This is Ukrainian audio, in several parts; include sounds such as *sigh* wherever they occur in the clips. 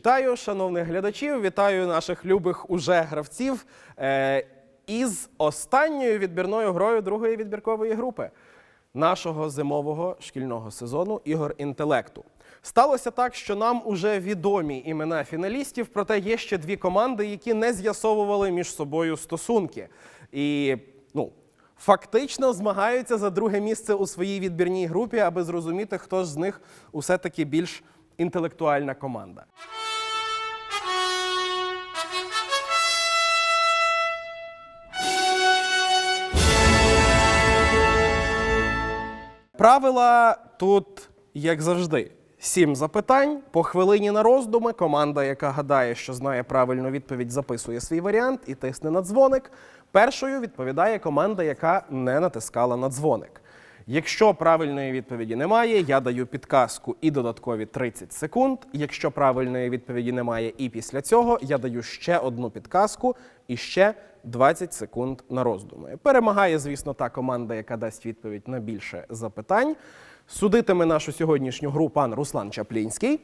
Вітаю, шановних глядачів, вітаю наших любих уже гравців е, із останньою відбірною грою другої відбіркової групи нашого зимового шкільного сезону ігор інтелекту. Сталося так, що нам уже відомі імена фіналістів, проте є ще дві команди, які не з'ясовували між собою стосунки. І ну, фактично змагаються за друге місце у своїй відбірній групі, аби зрозуміти, хто ж з них усе таки більш інтелектуальна команда. Правила тут, як завжди, сім запитань, по хвилині на роздуми. Команда, яка гадає, що знає правильну відповідь, записує свій варіант і тисне на дзвоник. Першою відповідає команда, яка не натискала на дзвоник. Якщо правильної відповіді немає, я даю підказку і додаткові 30 секунд. Якщо правильної відповіді немає, і після цього я даю ще одну підказку і ще 20 секунд на роздуми. Перемагає, звісно, та команда, яка дасть відповідь на більше запитань. Судитиме нашу сьогоднішню гру пан Руслан Чаплінський.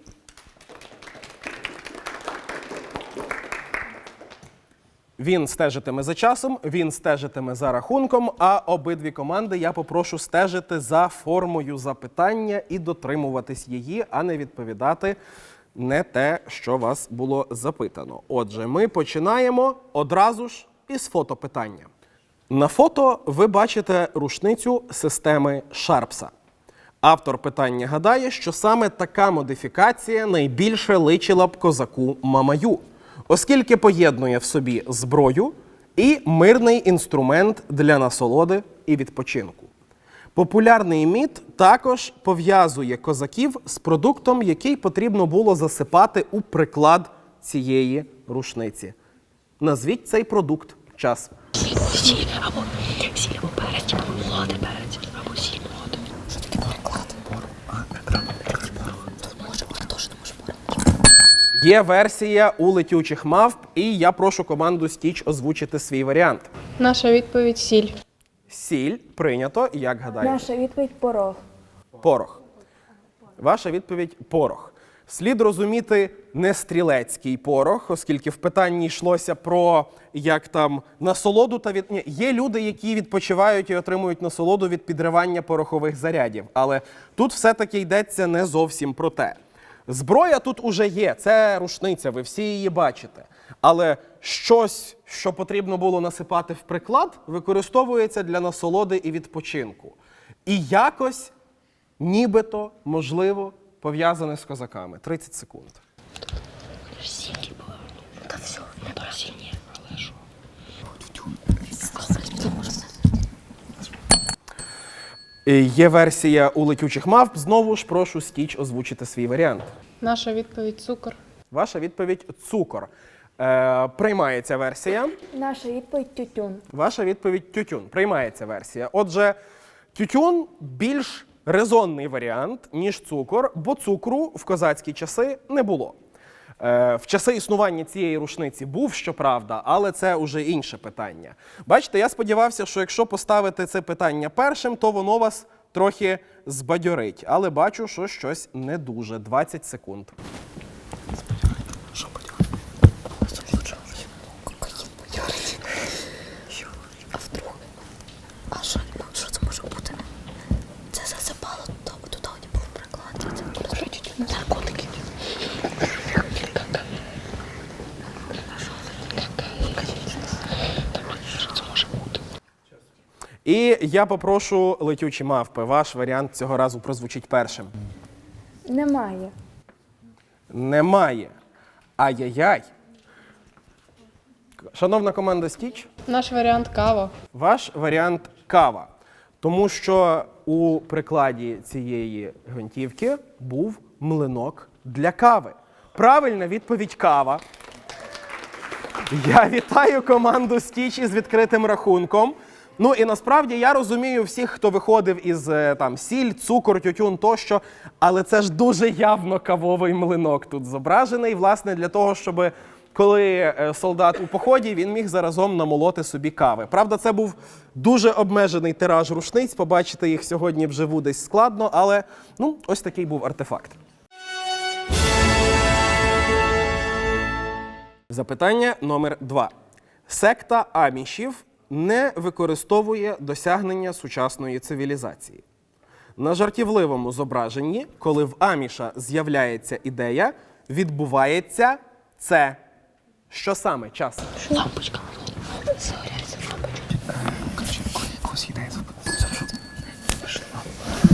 Він стежитиме за часом, він стежитиме за рахунком. А обидві команди я попрошу стежити за формою запитання і дотримуватись її, а не відповідати не те, що вас було запитано. Отже, ми починаємо одразу ж із фотопитання. На фото ви бачите рушницю системи Шарпса. Автор питання гадає, що саме така модифікація найбільше личила б козаку Мамаю, оскільки поєднує в собі зброю і мирний інструмент для насолоди і відпочинку. Популярний міт також пов'язує козаків з продуктом, який потрібно було засипати у приклад цієї рушниці. Назвіть цей продукт час. Сіль або сіль або перець, або молоде перець, або сіль молоде. Що таке? Тут може бути теж не може бути. Є версія у летючих мавп, і я прошу команду Стіч озвучити свій варіант. Наша відповідь сіль. Сіль прийнято, як гадаєте? Наша відповідь порог. Порох. Ваша відповідь порох. Слід розуміти не стрілецький порох, оскільки в питанні йшлося про як там насолоду та від Ні, є люди, які відпочивають і отримують насолоду від підривання порохових зарядів. Але тут все-таки йдеться не зовсім про те. Зброя тут уже є, це рушниця, ви всі її бачите. Але щось, що потрібно було насипати в приклад, використовується для насолоди і відпочинку. І якось нібито, можливо, пов'язане з козаками. 30 секунд. Та все, не про ні. Але що? Є версія у летючих мавп. Знову ж прошу Стіч озвучити свій варіант. Наша відповідь цукор. Ваша відповідь цукор. Е, приймається версія. Наша відповідь тютюн. Ваша відповідь тютюн. Приймається версія. Отже, тютюн більш резонний варіант, ніж цукор, бо цукру в козацькі часи не було. Е, в часи існування цієї рушниці був, щоправда, але це уже інше питання. Бачите, я сподівався, що якщо поставити це питання першим, то воно вас трохи збадьорить. Але бачу, що щось не дуже. 20 секунд. А вдруг? А що, ну, що це може бути? Це засипало туди, туди не був приклад. Це буде наркотики. І я попрошу летючі мавпи. Ваш варіант цього разу прозвучить першим. Немає. Немає. Ай-яй-яй. Шановна команда Стіч, Наш варіант кава. ваш варіант кава. Тому що у прикладі цієї гвинтівки був млинок для кави. Правильна відповідь кава. Я вітаю команду Стіч із відкритим рахунком. Ну і насправді я розумію всіх, хто виходив із е, там сіль, цукор, тютюн тощо, але це ж дуже явно кавовий млинок тут зображений, власне, для того, щоб коли е, солдат у поході, він міг заразом намолоти собі кави. Правда, це був дуже обмежений тираж рушниць. Побачити їх сьогодні вживу десь складно, але ну ось такий був артефакт. Запитання номер два. Секта амішів не використовує досягнення сучасної цивілізації. На жартівливому зображенні, коли в аміша з'являється ідея, відбувається це. Що саме час? Лампочка.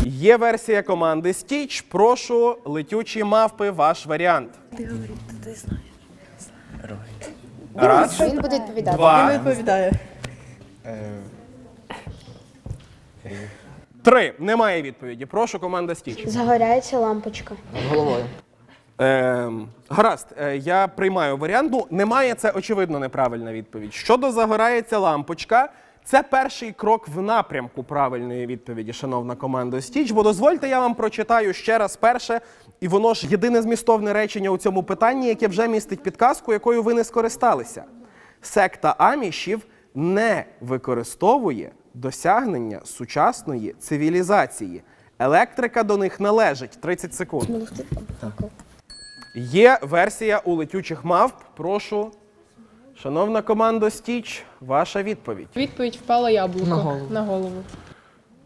Є версія команди Стіч. Прошу, летючі мавпи, ваш варіант. Раз, Він буде відповідати. два, Відповідає. три. Немає відповіді. Прошу, команда Стіч. Загоряється лампочка. Головою. Ем, гаразд, е, я приймаю варіант. Ну, немає, це очевидно неправильна відповідь. Щодо загорається лампочка, це перший крок в напрямку правильної відповіді, шановна команда Стіч. Бо дозвольте, я вам прочитаю ще раз перше, і воно ж єдине змістовне речення у цьому питанні, яке вже містить підказку, якою ви не скористалися. Секта амішів не використовує досягнення сучасної цивілізації. Електрика до них належить 30 секунд. Є версія у летючих мавп. Прошу. Шановна команда Стіч, ваша відповідь. Відповідь впало яблуко На голову. На голову.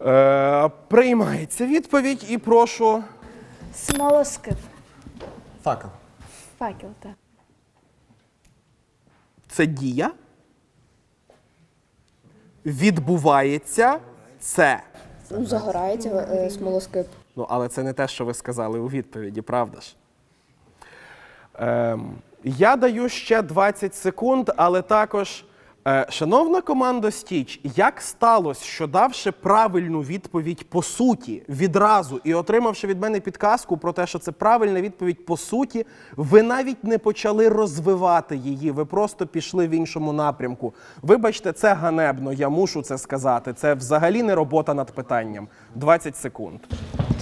Е, приймається відповідь і прошу. Смолоскип. Факел. Факел, так. Це дія. Відбувається це. Ну, загорається е, смолоскип. Ну, але це не те, що ви сказали у відповіді, правда ж? Ем, я даю ще 20 секунд, але також, шановна команда Стіч, як сталося, що давши правильну відповідь по суті відразу і отримавши від мене підказку про те, що це правильна відповідь по суті, ви навіть не почали розвивати її, ви просто пішли в іншому напрямку. Вибачте, це ганебно, я мушу це сказати. Це взагалі не робота над питанням. 20 секунд.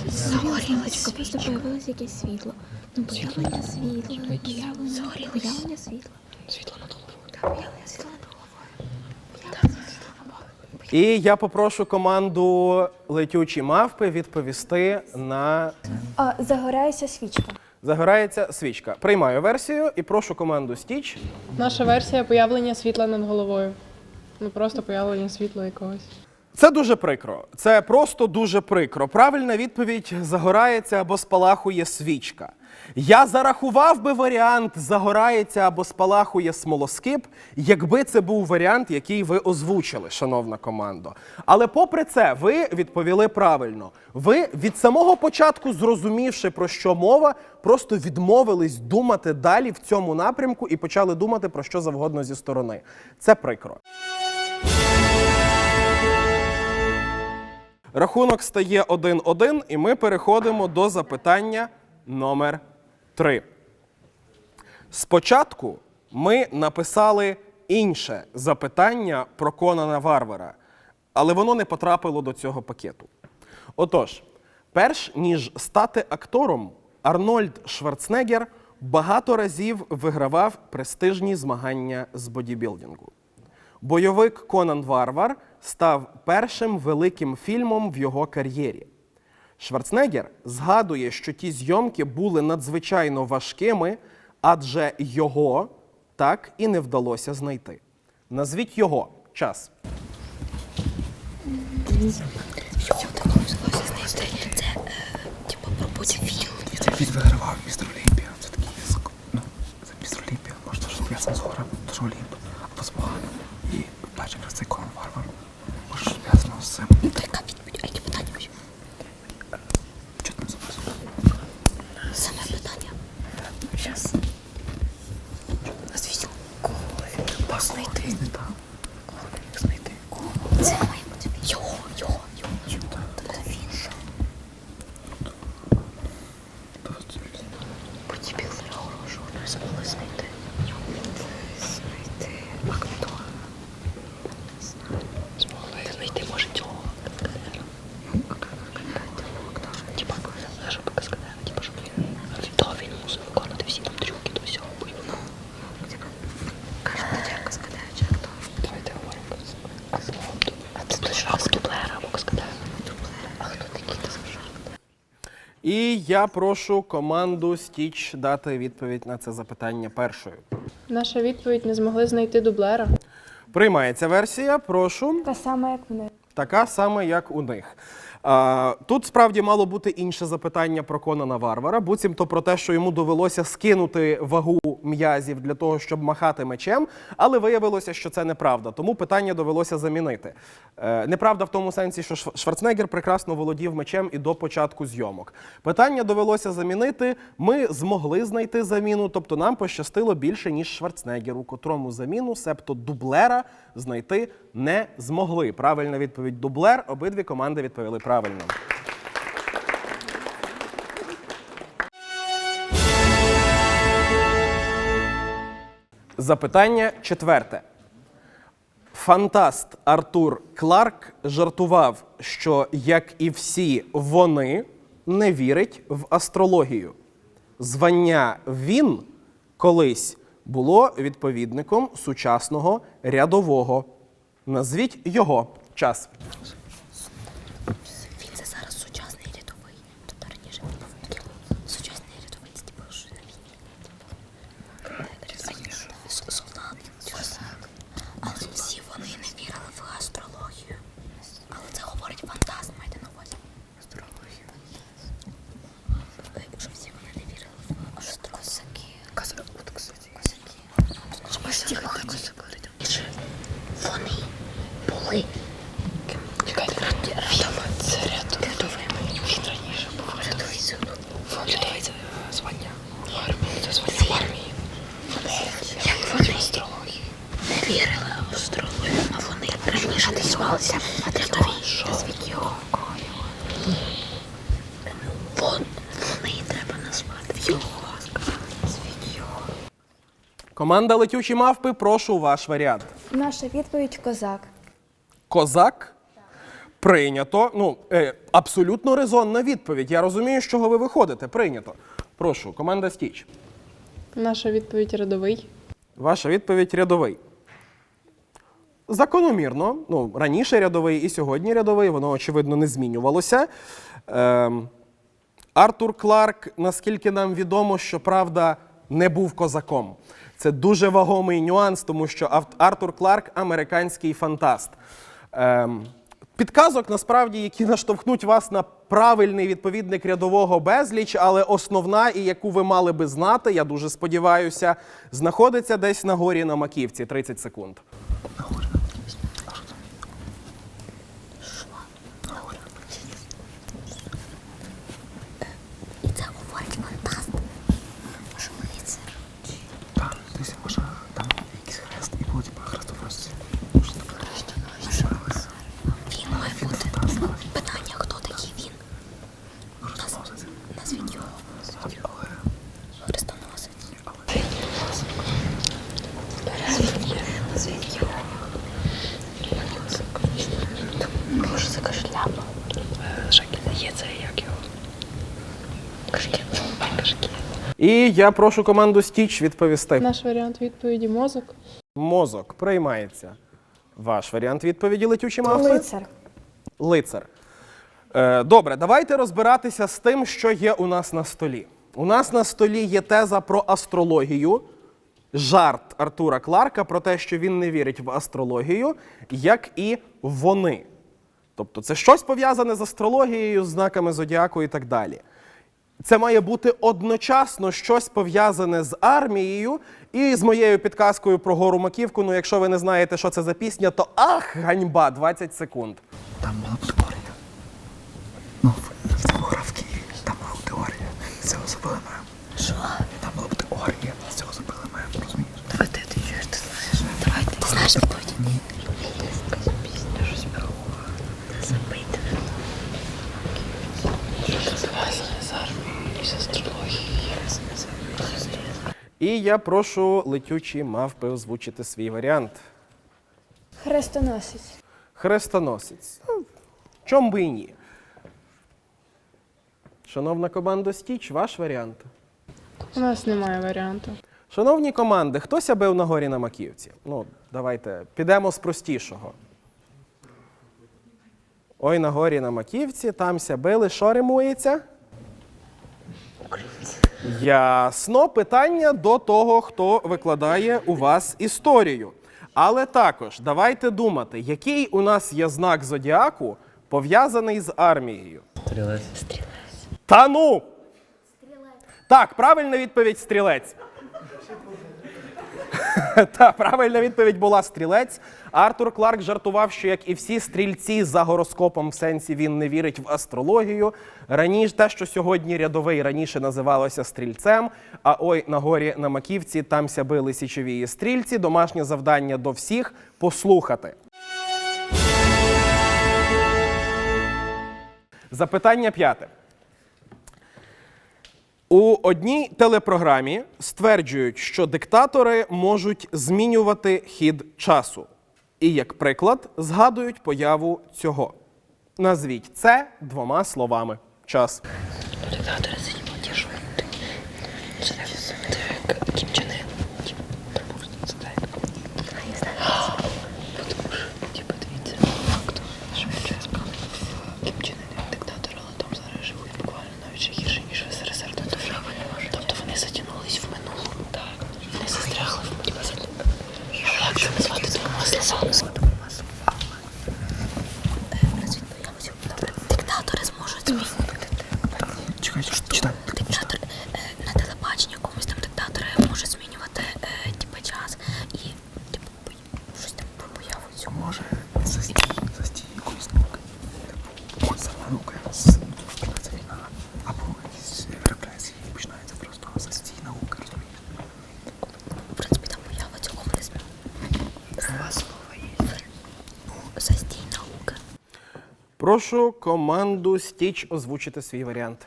Загорілося, просто появилось якесь світло. Ну, появлення світла. Появлення, появлення світла. Світло. Так, появлення світла. І я попрошу команду летючі мавпи відповісти на А, загоряється свічка. загорається свічка. Приймаю версію і прошу команду Стіч. Наша версія появлення світла над головою. Ну просто появлення світла якогось. Це дуже прикро. Це просто дуже прикро. Правильна відповідь загорається або спалахує свічка. Я зарахував би варіант загорається або спалахує смолоскип, якби це був варіант, який ви озвучили, шановна командо. Але попри це, ви відповіли правильно. Ви від самого початку, зрозумівши про що мова, просто відмовились думати далі в цьому напрямку і почали думати про що завгодно зі сторони. Це прикро. Рахунок стає 1-1, і ми переходимо до запитання номер 3. Спочатку ми написали інше запитання про Конана Варвара, але воно не потрапило до цього пакету. Отож, перш ніж стати актором, Арнольд Шварценеггер багато разів вигравав престижні змагання з бодібілдингу. Бойовик Конан Варвар став першим великим фільмом в його кар'єрі. Шварценеггер згадує, що ті зйомки були надзвичайно важкими, адже його так і не вдалося знайти. Назвіть його час. Що такого вдалося знайти? Це, типу, про бодіфільм. Він вигравав містер Олімпія. Це такий. Ну, це містер Олімпія. Може, то, що зв'язано з горем, то Олімп. Або з Богами. І бачив, як цей Конан Варвар. Може, що зв'язано з цим. Ну, така відповідь. А які питання вообще? Чого ти не записував? Саме питання. Щас. Назвіть, кого він мог знайти? Не так. Кого він міг знайти? Кого? Це має бути він. Його, його, його. Тобто він. То це Бодібілдера хорошого не змогли знайти. Знайти актора. Не знаю. Змогли знайти, може, цього. І я прошу команду Стіч дати відповідь на це запитання першою. Наша відповідь не змогли знайти дублера. Приймається версія, прошу. Та саме, як вони. Така сама, як у них. Тут справді мало бути інше запитання про Конана Варвара, буцімто про те, що йому довелося скинути вагу м'язів для того, щоб махати мечем, але виявилося, що це неправда. Тому питання довелося замінити. Е, неправда в тому сенсі, що Шв- Шварценеггер прекрасно володів мечем і до початку зйомок. Питання довелося замінити. Ми змогли знайти заміну, тобто нам пощастило більше, ніж Шварценеггеру, котрому заміну, себто дублера, знайти не змогли. Правильна відповідь дублер. Обидві команди відповіли правильно. Запитання четверте. Фантаст Артур Кларк жартував, що, як і всі вони, не вірить в астрологію. Звання він колись було відповідником сучасного рядового. Назвіть його час. Він це зараз сучасний рядовий. Тобто раніше він був таким сучасний рядовий, це типу, що на війні. Типу, с- солдат. Козак. Але всі вони не вірили в астрологію. Але це говорить фантаст, майте на увазі. Астрологію. Що всі вони не вірили в астрологію. Козаки. От, кстати. Козаки. Почти козаки. Вони були Чекайте, це рядовими. Він раніше був рядовий Рядовий це звання. Це звання в армії. Як вони астрології. Не вірили в астрологію, а вони раніше називалися рядові. Назвіть його. Вон, вони треба назвати його. Назвіть його. Команда летючі мавпи, прошу ваш варіант. Наша відповідь козак. Козак. Прийнято. Ну, е, абсолютно резонна відповідь. Я розумію, з чого ви виходите. Прийнято. Прошу, команда Стіч. Наша відповідь рядовий. Ваша відповідь рядовий. Закономірно, ну, раніше рядовий і сьогодні рядовий, воно, очевидно, не змінювалося. Ем, Артур Кларк, наскільки нам відомо, що правда не був козаком. Це дуже вагомий нюанс, тому що Артур Кларк американський фантаст. Ем, підказок насправді, які наштовхнуть вас на правильний відповідник рядового безліч, але основна, і яку ви мали би знати, я дуже сподіваюся, знаходиться десь на горі на маківці. 30 секунд. І це говорить фантаст. Що лицар. Там, дивися, може, там якийсь хрест, і буде типу хрестовості. Що таке? Він має бути. Питання, хто такий він? Хрестоносець. Назвіть його. Але Хрестоносець. Назвіть його. Може, це кашляпа. Є це як його. Кашкет. Кашкет. І я прошу команду Стіч відповісти. Наш варіант відповіді мозок. Мозок приймається. Ваш варіант відповіді летючі мавпи? Лицар. Лицар. Е, добре, давайте розбиратися з тим, що є у нас на столі. У нас на столі є теза про астрологію, жарт Артура Кларка про те, що він не вірить в астрологію, як і вони. Тобто це щось пов'язане з астрологією, знаками зодіаку і так далі. Це має бути одночасно щось пов'язане з армією і з моєю підказкою про гору Маківку. Ну, якщо ви не знаєте, що це за пісня, то ах, ганьба, 20 секунд. там була б оргія. Ну, в- в Там була б теорія. З цього. Що? Там мала бути І я прошу летючі мавпи озвучити свій варіант. Хрестоносець. Хрестоносець. Ну, Чом би і ні. Шановна команда Стіч, ваш варіант. У нас немає варіанту. Шановні команди, хтось бив на горі на Маківці? Ну, давайте підемо з простішого. Ой, на горі на Маківці, тамся били, що римується? Ясно. Питання до того, хто викладає у вас історію. Але також давайте думати, який у нас є знак зодіаку пов'язаний з армією. Стрілець. Та ну! Стрілець. Так, правильна відповідь стрілець. *laughs* Та правильна відповідь була стрілець. Артур Кларк жартував, що як і всі стрільці за гороскопом, в сенсі він не вірить в астрологію. Раніше те, що сьогодні рядовий раніше називалося стрільцем. А ой, на горі на маківці там ся били січові стрільці. Домашнє завдання до всіх послухати. Запитання п'яте. У одній телепрограмі стверджують, що диктатори можуть змінювати хід часу. І як приклад згадують появу цього. Назвіть це двома словами. Час. Диктатори. Це Кім Чен Ын. Це так. Не знаю. Потому що, типу, дивіться, факту, що під час Кім Чен Ын як диктатор, але там зараз живуть буквально навіть ще гірше, ніж в СРСР. Тобто, тобто вони затягнулись в минулому. Так. Вони застрягли в минулому. А як це назвати двома словами? Диктатори зможуть змінити. Чекай, читай. Диктатор е, на телебаченні комусь там диктатори можуть змінювати е, типу, час і типу пой- щось там про появу цього. Може, застій, застій якоїсь науки. Типу, сама наука. з- Почнеться війна. Або якісь репресії. Починається просто застій науки, розумієш? В принципі, там поява цього не змінює. Два слова є. Застій науки. Прошу команду Стіч озвучити свій варіант.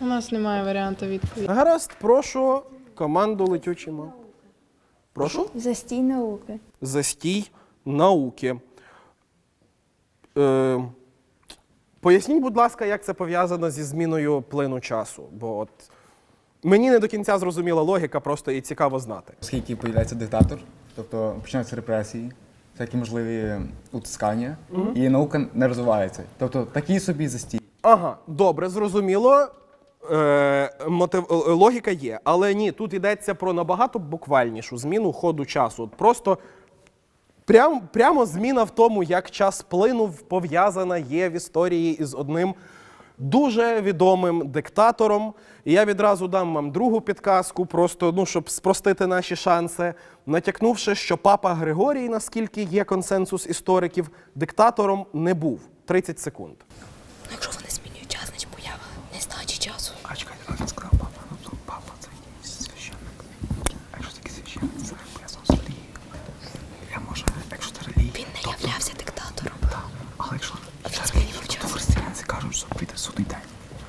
У нас немає варіанту відповіді. Гаразд, прошу команду летючі мав. Прошу? Застій науки. Застій науки. Е, поясніть, будь ласка, як це пов'язано зі зміною плину часу. Бо от мені не до кінця зрозуміла логіка, просто і цікаво знати. Оскільки появляється диктатор, тобто починаються репресії, всякі можливі утискання, і наука не розвивається. Тобто такий собі застій. Ага, добре, зрозуміло. Е, мотив, е, логіка є, але ні, тут йдеться про набагато буквальнішу зміну ходу часу. От Просто прям, прямо зміна в тому, як час плинув, пов'язана є в історії із одним дуже відомим диктатором. І я відразу дам вам другу підказку, просто ну, щоб спростити наші шанси, натякнувши, що папа Григорій, наскільки є консенсус істориків, диктатором не був. 30 секунд. Якщо вони змінюють час, значить поява нестачі часу. А чекай, а він сказав папа. Ну, то папа це якийсь священник. А якщо такий священник, це пов'язано з релігією. Я може, якщо це релігія, Він не являвся диктатором. так. Але якщо він це змінював релігія, час. то християнці кажуть, що прийде судний день.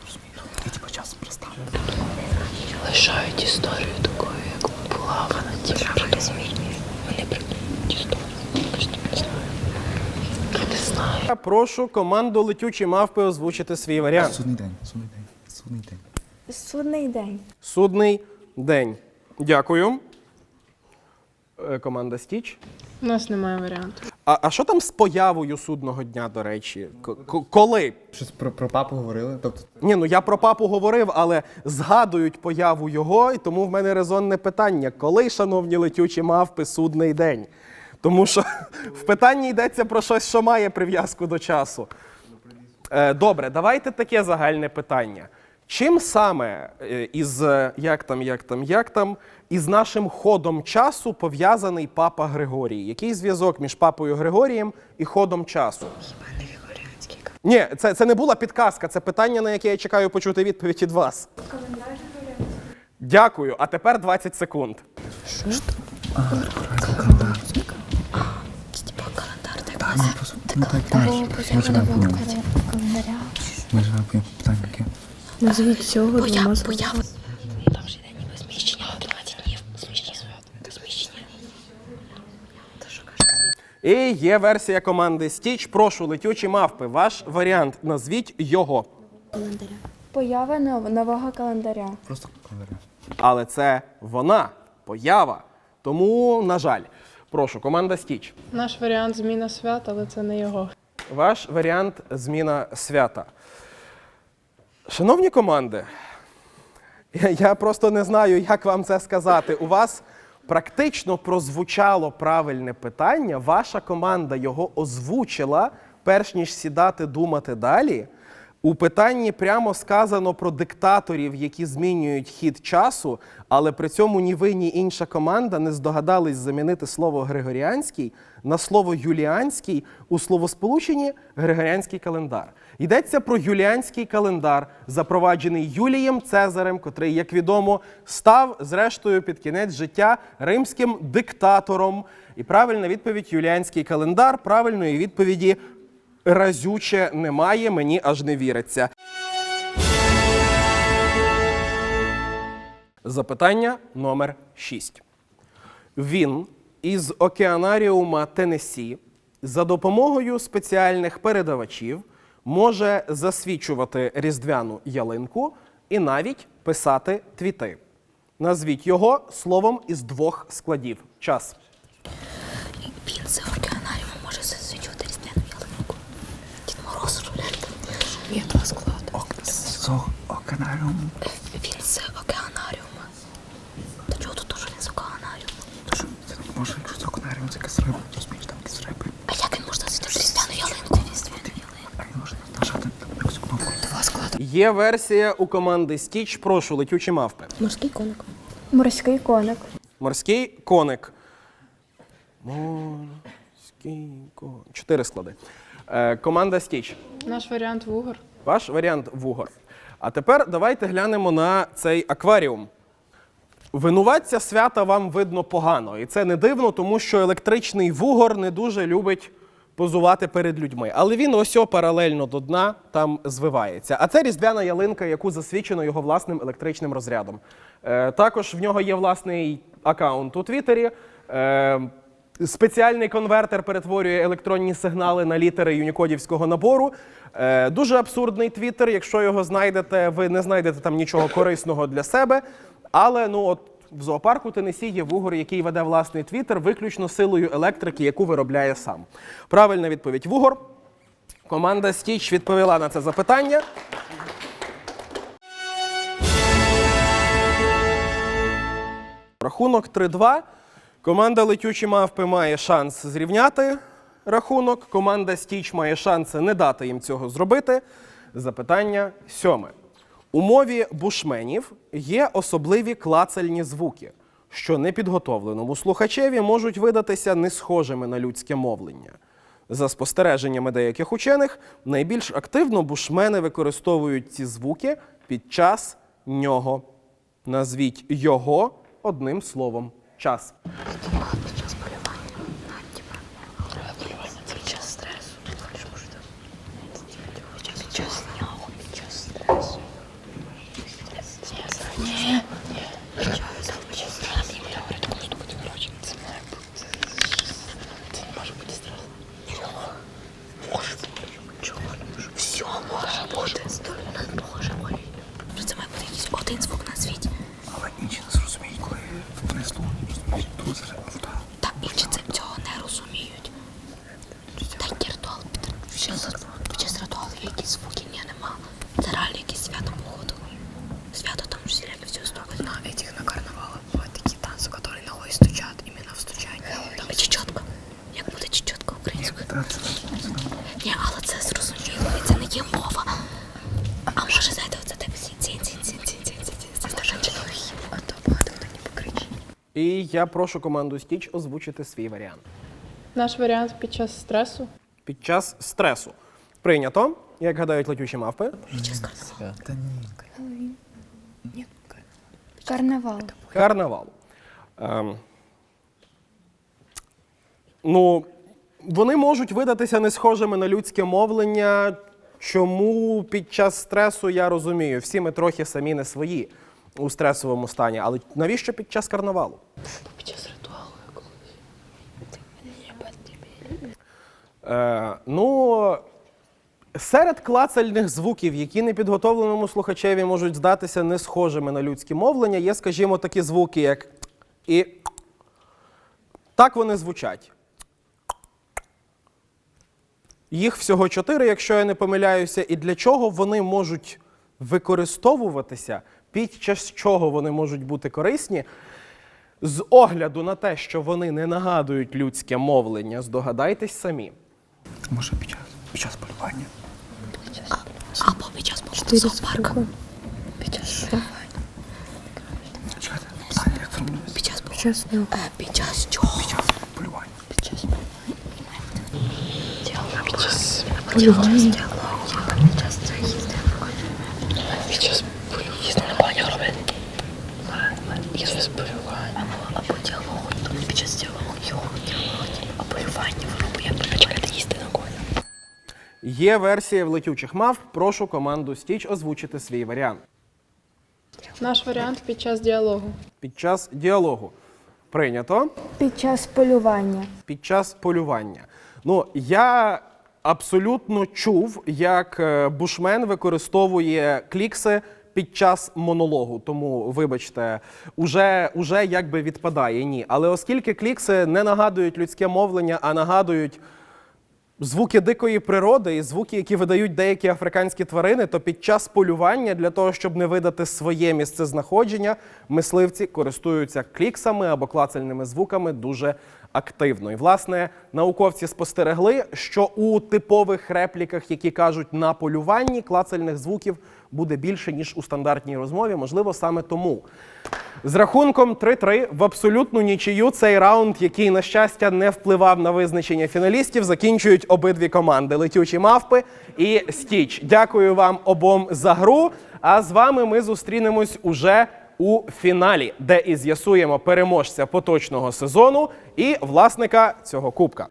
Розумієш? І типу час перестане. Лишають історію такою, як була, вона тільки. Вони придумують історію. Не знаю. Я не знаю. Я прошу команду летючі мавпи озвучити свій варіант. Судний день, судний день, судний день. Судний день. Судний день. Дякую. Е, Команда Стіч. У нас немає варіанту. А, а що там з появою судного дня, до речі? К- коли? Щось про, про папу говорили. Тобто Ні, ну я про папу говорив, але згадують появу його, і тому в мене резонне питання: коли, шановні летючі мавпи, судний день? Тому що *laughs* в питанні йдеться про щось, що має прив'язку до часу. Е, Добре, давайте таке загальне питання. Чим саме е, із е, як там, як там, як там, із нашим ходом часу пов'язаний папа Григорій? Який зв'язок між папою Григорієм і ходом часу? Ні, це, це не була підказка, це питання, на яке я чекаю почути відповідь від вас. Дякую. А тепер 20 секунд. Календар, так, ми живемо по питання. Назвіть цього Поява, поява. Там же йде ніби зміщення, 12 днів. Зміщення. Зміщення. І є версія команди Стіч. Прошу, летючі мавпи. Ваш варіант. Назвіть його. Поява нов- нового календаря. просто календаря. Але це вона, поява. Тому, на жаль, прошу, команда Стіч. Наш варіант зміна свят, але це не його. Ваш варіант зміна свята. Шановні команди, я, просто не знаю, як вам це сказати. У вас практично прозвучало правильне питання. Ваша команда його озвучила, перш ніж сідати думати далі. У питанні прямо сказано про диктаторів, які змінюють хід часу, але при цьому ні ви, ні інша команда не здогадались замінити слово Григоріанський на слово юліанський у словосполученні Григоріанський календар. Йдеться про юліанський календар, запроваджений Юлієм Цезарем, котрий, як відомо, став зрештою під кінець життя римським диктатором. І правильна відповідь юліанський календар. Правильної відповіді разюче немає, мені аж не віриться. Запитання номер 6. Він із океанаріума Теннессі за допомогою спеціальних передавачів може засвічувати різдвяну ялинку і навіть писати твіти. Назвіть його словом із двох складів. Час. Він з океанаріуму може засвічувати різдвяну ялинку. Дід Мороз рулетка. Є два склади. Со океанаріум. Він з океанаріуму. Та чого тут теж він з океанаріуму? Тож, це може, якщо це океанаріум, це якась риба, розумієш, там якісь риби. А як він може засвічувати різдвяну ялинку? А він може нажати на якусь кнопку. Два склади. Є версія у команди Стіч. Прошу, летючі мавпи. Морський коник. Морський коник. Морський коник. Морський коник. Чотири склади. Е, команда Стіч. Наш варіант вугор. Ваш варіант вугор. А тепер давайте глянемо на цей акваріум. Винуватця свята вам видно погано. І це не дивно, тому що електричний вугор не дуже любить позувати перед людьми. Але він ось паралельно до дна там звивається. А це різдвяна ялинка, яку засвідчено його власним електричним розрядом. Е, також в нього є власний аккаунт у Твіттері. Е, Спеціальний конвертер перетворює електронні сигнали на літери юнікодівського набору. Е, дуже абсурдний твіттер. Якщо його знайдете, ви не знайдете там нічого корисного для себе. Але ну от в зоопарку Тенесі є вугор, який веде власний твіттер виключно силою електрики, яку виробляє сам. Правильна відповідь вугор. Команда Стіч відповіла на це запитання. Рахунок 3-2. Команда летючі мавпи має шанс зрівняти рахунок. Команда Стіч має шанси не дати їм цього зробити. Запитання сьоме. У мові бушменів є особливі клацальні звуки, що непідготовленому слухачеві можуть видатися не схожими на людське мовлення. За спостереженнями деяких учених, найбільш активно бушмени використовують ці звуки під час нього. Назвіть його одним словом. Час. Під час полювання. Полювання це під час стресу. Під час нього, під час стресу. Ні, ні. Під час під час стресу. Я говорю, тому що бути коротше. Це має бути. Це не може бути стрес. Може бути. Чого не може? Все може бути. Не може бути. Це має бути якийсь один звук на світі. Але інші не зрозуміють, коли вони слухають, розуміють, тут зараз авто. Та інші це цього не розуміють. Та й ритуал під час, під час ритуалу є якісь звуки, ні, нема. Це реально якесь свято походу. Свято там ж всілякі все слухають. На этих на карнавалах бывают такие танцы, которые ногой стучат, именно в стучании. Там чечетка. Як буде чечетка українською? Та це це нам Ні, але це зрозуміло, і це не є мова. А може, знаєте, оце так всі цін, цін, цін, цін, цін, цін, цін. Це дуже чоловік. А то багато хто не покричить. І я прошу команду Стіч озвучити свій варіант. Наш варіант під час стресу. Під час стресу. Прийнято, як гадають летючі мавпи. Під час карнавалу. Та ні. Карнавал. Карнавал. Ем, ну, вони можуть видатися не схожими на людське мовлення. Чому під час стресу я розумію, всі ми трохи самі не свої у стресовому стані. Але навіщо під час карнавалу? Під час ритуалу якогось. Е, ну, серед клацальних звуків, які непідготовленому слухачеві можуть здатися не схожими на людське мовлення, є, скажімо, такі звуки, як і. Так вони звучать. Їх всього чотири, якщо я не помиляюся, і для чого вони можуть використовуватися, під час чого вони можуть бути корисні. З огляду на те, що вони не нагадують людське мовлення, здогадайтесь самі. Може під час, під час полювання. Або під час походу в зоопарку. Під час Чекайте, питання як формулюється? Під час під час Під час чого? Під час полювання. Під час діалогу. Під час полювання. Під час Під час полювання робить. Під час полювання. Або діалогу. Тобто Під час діалогу його діалогу. А полювання воно буде почекати їсти на коня. Є версія в летючих мав. Прошу команду Стіч озвучити свій варіант. Наш варіант під час діалогу. Під час діалогу. Прийнято. Під час полювання. Під час полювання. Ну, я абсолютно чув, як е, бушмен використовує клікси під час монологу. Тому, вибачте, уже, уже якби відпадає ні. Але оскільки клікси не нагадують людське мовлення, а нагадують звуки дикої природи і звуки, які видають деякі африканські тварини, то під час полювання для того, щоб не видати своє місце знаходження, мисливці користуються кліксами або клацальними звуками дуже активно. І власне науковці спостерегли, що у типових репліках, які кажуть на полюванні, клацальних звуків буде більше ніж у стандартній розмові. Можливо, саме тому. З рахунком 3-3 в абсолютну нічию цей раунд, який, на щастя, не впливав на визначення фіналістів, закінчують обидві команди летючі мавпи і Стіч. Дякую вам обом за гру. А з вами ми зустрінемось уже у фіналі, де і з'ясуємо переможця поточного сезону і власника цього кубка.